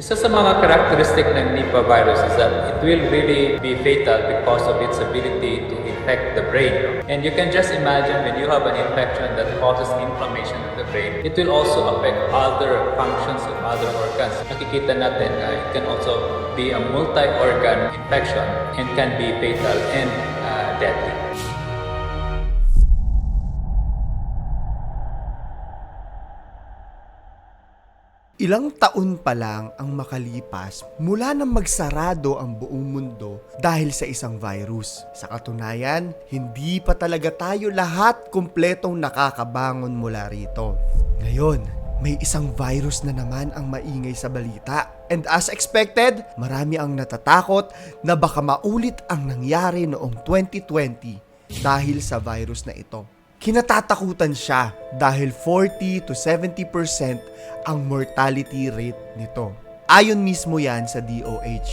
Isa sa mga characteristic ng Nipah virus is that it will really be fatal because of its ability to infect the brain. And you can just imagine when you have an infection that causes inflammation of the brain, it will also affect other functions of other organs. Nakikita natin na it can also be a multi-organ infection and can be fatal and uh, deadly. Ilang taon pa lang ang makalipas mula nang magsarado ang buong mundo dahil sa isang virus. Sa katunayan, hindi pa talaga tayo lahat kumpletong nakakabangon mula rito. Ngayon, may isang virus na naman ang maingay sa balita. And as expected, marami ang natatakot na baka maulit ang nangyari noong 2020 dahil sa virus na ito. Kinatatakutan siya dahil 40 to 70% ang mortality rate nito. Ayon mismo yan sa DOH.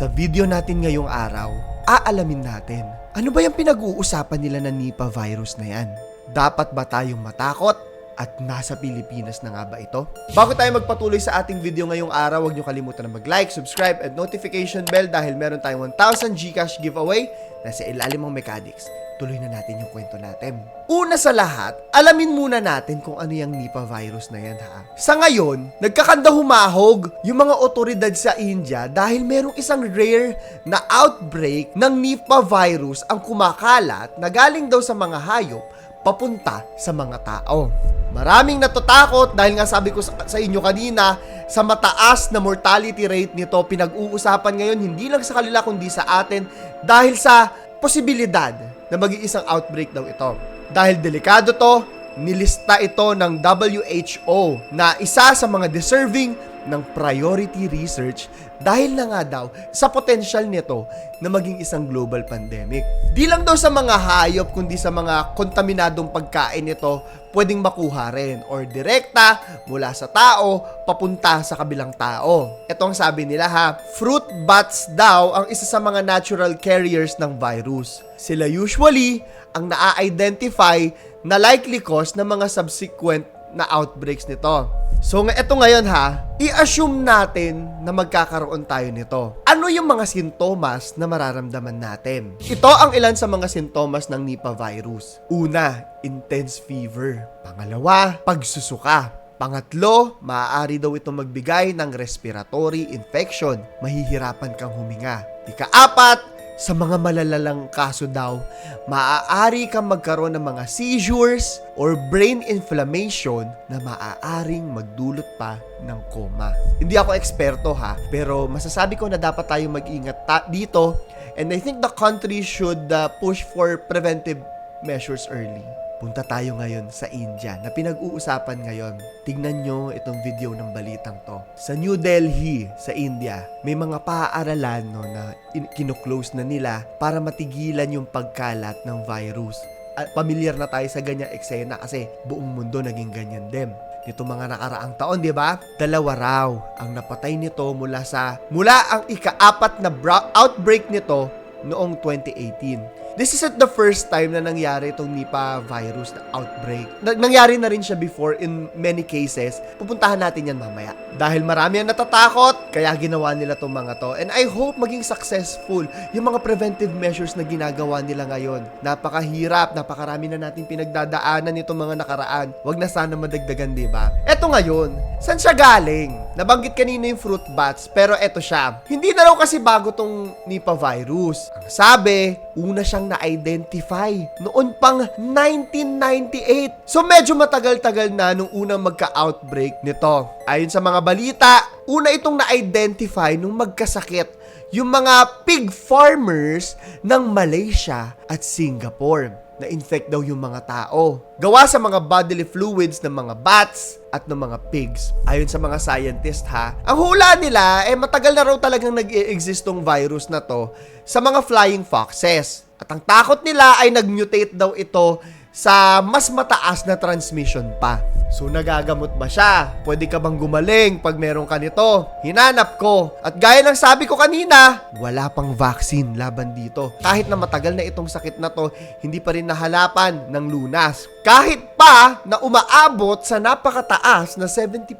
Sa video natin ngayong araw, aalamin natin ano ba yung pinag-uusapan nila ng Nipah virus na yan? Dapat ba tayong matakot? At nasa Pilipinas na nga ba ito? Bago tayo magpatuloy sa ating video ngayong araw, huwag niyo kalimutan na mag-like, subscribe, and notification bell dahil meron tayong 1,000 Gcash giveaway na sa ilalim ng mechanics. Tuloy na natin yung kwento natin. Una sa lahat, alamin muna natin kung ano yung Nipah virus na yan ha. Sa ngayon, nagkakanda humahog yung mga otoridad sa India dahil merong isang rare na outbreak ng Nipah virus ang kumakalat na galing daw sa mga hayop papunta sa mga tao. Maraming natatakot dahil nga sabi ko sa, inyo kanina, sa mataas na mortality rate nito, pinag-uusapan ngayon hindi lang sa kanila kundi sa atin dahil sa posibilidad na maging isang outbreak daw ito. Dahil delikado to, nilista ito ng WHO na isa sa mga deserving ng priority research dahil na nga daw sa potential nito na maging isang global pandemic. Di lang daw sa mga hayop kundi sa mga kontaminadong pagkain nito pwedeng makuha rin or direkta mula sa tao papunta sa kabilang tao. Ito ang sabi nila ha, fruit bats daw ang isa sa mga natural carriers ng virus. Sila usually ang naa-identify na likely cause ng mga subsequent na outbreaks nito. So ito ngayon ha, i-assume natin na magkakaroon tayo nito. Ano yung mga sintomas na mararamdaman natin? Ito ang ilan sa mga sintomas ng Nipah virus. Una, intense fever. Pangalawa, pagsusuka. Pangatlo, maaari daw ito magbigay ng respiratory infection. Mahihirapan kang huminga. Ikaapat, sa mga malalalang kaso daw, maaari kang magkaroon ng mga seizures or brain inflammation na maaaring magdulot pa ng coma. Hindi ako eksperto ha, pero masasabi ko na dapat tayo mag-ingat ta- dito and I think the country should uh, push for preventive measures early. Punta tayo ngayon sa India na pinag-uusapan ngayon. Tignan nyo itong video ng balitang to. Sa New Delhi, sa India, may mga paaralan no, na in- kino-close na nila para matigilan yung pagkalat ng virus. At pamilyar na tayo sa ganyang eksena kasi buong mundo naging ganyan din. Nito mga nakaraang taon, di ba? Dalawa raw ang napatay nito mula sa mula ang ikaapat na outbreak nito noong 2018. This isn't the first time na nangyari itong Nipah virus na outbreak. Na- nangyari na rin siya before in many cases. Pupuntahan natin yan mamaya. Dahil marami ang natatakot, kaya ginawa nila itong mga to. And I hope maging successful yung mga preventive measures na ginagawa nila ngayon. Napakahirap, napakarami na natin pinagdadaanan nitong mga nakaraan. Wag na sana madagdagan, di ba? Eto ngayon, saan siya galing? Nabanggit kanina yung fruit bats, pero eto siya. Hindi na raw kasi bago tong Nipah virus. Ang sabi, una siyang na-identify noon pang 1998. So medyo matagal-tagal na nung unang magka-outbreak nito. Ayon sa mga balita, una itong na-identify nung magkasakit yung mga pig farmers ng Malaysia at Singapore. Na-infect daw yung mga tao. Gawa sa mga bodily fluids ng mga bats at ng mga pigs. Ayon sa mga scientist ha, ang hula nila eh matagal na raw talagang nag-i-exist tong virus na to sa mga flying foxes. At ang takot nila ay nag-mutate daw ito sa mas mataas na transmission pa. So nagagamot ba siya? Pwede ka bang gumaling pag meron ka nito? Hinanap ko. At gaya ng sabi ko kanina, wala pang vaccine laban dito. Kahit na matagal na itong sakit na to, hindi pa rin nahalapan ng lunas. Kahit pa na umaabot sa napakataas na 70%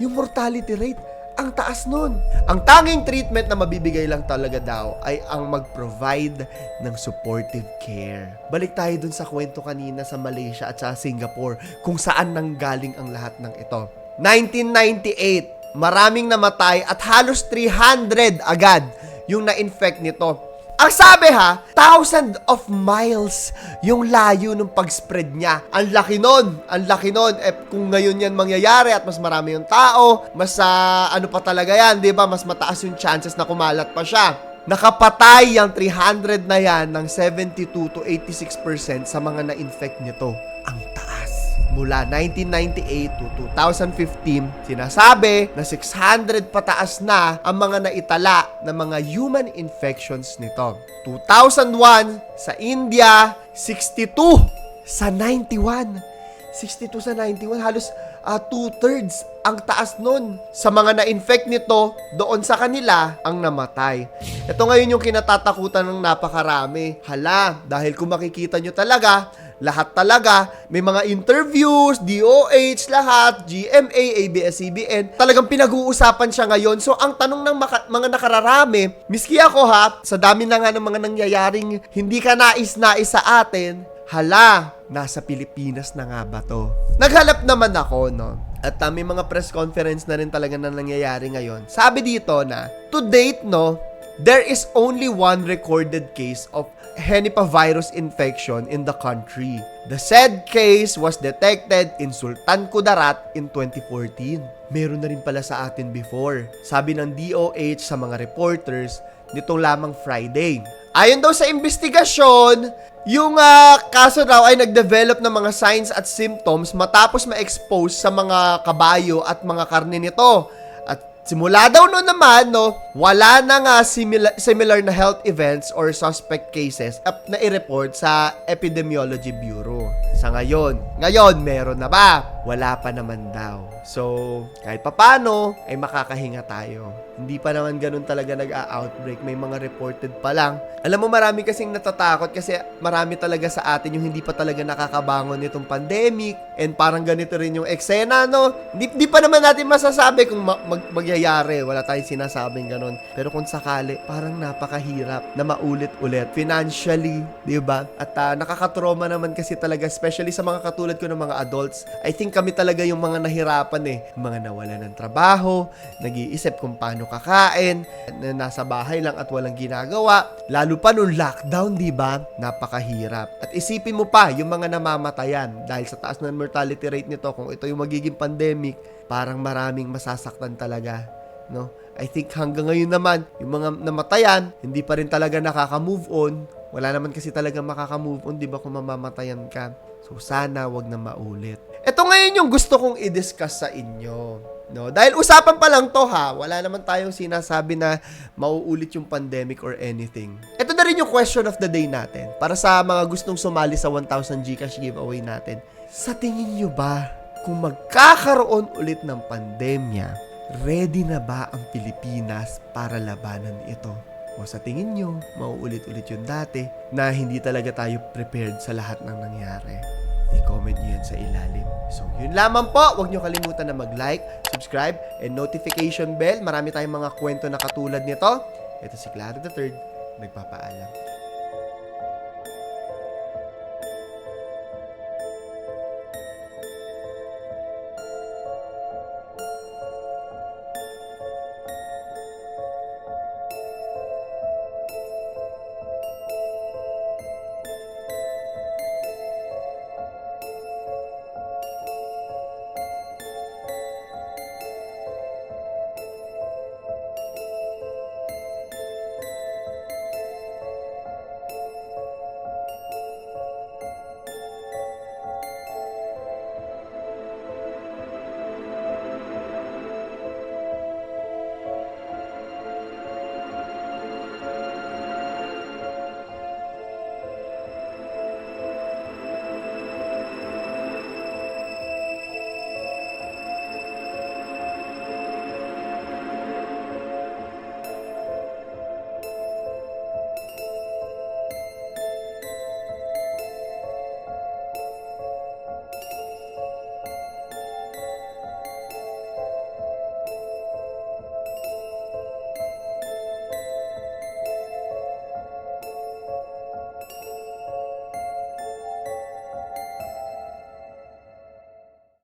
yung mortality rate. Ang taas nun. Ang tanging treatment na mabibigay lang talaga daw ay ang mag-provide ng supportive care. Balik tayo dun sa kwento kanina sa Malaysia at sa Singapore kung saan nanggaling ang lahat ng ito. 1998, maraming namatay at halos 300 agad yung na-infect nito. Ang sabi ha, thousand of miles yung layo ng pag-spread niya. Ang laki nun. Ang laki nun. Eh, kung ngayon yan mangyayari at mas marami yung tao, mas ah, ano pa talaga yan, di ba? Mas mataas yung chances na kumalat pa siya. Nakapatay yung 300 na yan ng 72 to 86% sa mga na-infect nito. Mula 1998 to 2015, sinasabi na 600 pataas na ang mga naitala na mga human infections nito. 2001 sa India, 62 sa 91. 62 sa 91, halos ah, two-thirds ang taas nun. Sa mga na-infect nito, doon sa kanila, ang namatay. Ito ngayon yung kinatatakutan ng napakarami. Hala, dahil kung makikita nyo talaga, lahat talaga, may mga interviews, DOH, lahat, GMA, ABS-CBN, talagang pinag-uusapan siya ngayon. So, ang tanong ng maka- mga nakararami, miski ako ha, sa dami na nga ng mga nangyayaring hindi ka nais-nais sa atin, hala, nasa Pilipinas na nga ba to? Naghalap naman ako, no? At uh, may mga press conference na rin talaga na nangyayari ngayon. Sabi dito na, to date, no, there is only one recorded case of Henipavirus infection in the country. The said case was detected in Sultan Kudarat in 2014. Meron na rin pala sa atin before. Sabi ng DOH sa mga reporters, nitong lamang Friday. Ayon daw sa investigasyon, yung ah, kaso raw ay nag-develop ng mga signs at symptoms matapos ma-expose sa mga kabayo at mga karne nito. Simula daw noon naman, no, wala na nga similar, similar na health events or suspect cases na i-report sa Epidemiology Bureau. Sa ngayon, ngayon meron na ba? Wala pa naman daw. So, kahit papano, ay makakahinga tayo. Hindi pa naman ganun talaga nag-outbreak. May mga reported pa lang. Alam mo, marami kasing natatakot kasi marami talaga sa atin yung hindi pa talaga nakakabangon nitong pandemic. And parang ganito rin yung eksena, no? Hindi, hindi pa naman natin masasabi kung ma- mag- magyayari. Wala tayong sinasabing ganun. Pero kung sakali, parang napakahirap na maulit-ulit. Financially, di ba? At ah, nakakatroma naman kasi talaga, especially sa mga katulad ko ng mga adults. I think kami talaga yung mga nahirapan eh. Mga nawala ng trabaho, nag-iisip kung paano kakain, na nasa bahay lang at walang ginagawa. Lalo pa nung lockdown, di ba? Napakahirap. At isipin mo pa, yung mga namamatayan dahil sa taas ng mortality rate nito, kung ito yung magiging pandemic, parang maraming masasaktan talaga. No? I think hanggang ngayon naman, yung mga namatayan, hindi pa rin talaga nakaka-move on. Wala naman kasi talaga makaka-move on, di ba, kung mamamatayan ka. So, sana wag na maulit. Ito ngayon yung gusto kong i-discuss sa inyo. No? Dahil usapan pa lang to ha, wala naman tayong sinasabi na mauulit yung pandemic or anything. Ito na rin yung question of the day natin para sa mga gustong sumali sa 1,000 Gcash giveaway natin. Sa tingin nyo ba, kung magkakaroon ulit ng pandemya, ready na ba ang Pilipinas para labanan ito? O sa tingin nyo, mauulit-ulit yung dati na hindi talaga tayo prepared sa lahat ng nangyari? I-comment nyo yan sa ilalim. So, yun lamang po. Huwag nyo kalimutan na mag-like, subscribe, and notification bell. Marami tayong mga kwento na katulad nito. Ito si Clara the Third. Nagpapaalam.